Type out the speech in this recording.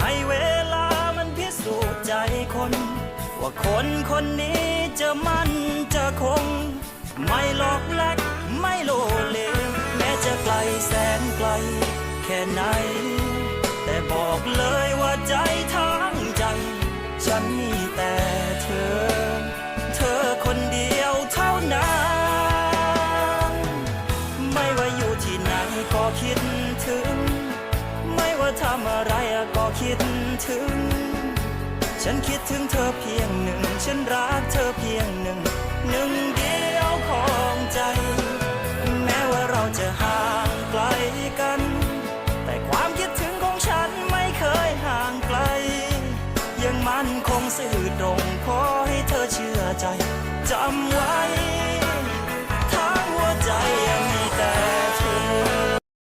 ให้เวลามันพิสูจน์ใจคน ว่าคนคนนี้จะมั่นจะคง ไม่หลอกแลกไม่โลเลแม้จะไกลแสนไกล แค่ไหน แต่บอกเลยว่าใจทั้งใจ ฉันมีแต่เธอ เธอคนเดียวเท่านั้น ไม่ว่าอยู่ที่ไหนก็คิดถึง คิดถึง ฉันคิดถึงเธอเพียงหนึ่ง ฉันรักเธอเพียงหนึ่ง หนึ่งเดียวของใจ แม้ว่าเราจะห่างไกลกัน แต่ความคิดถึงของฉันไม่เคยห่างไกล ยังมั่นคงสื่อตรงขอให้เธอเชื่อใจจำไว้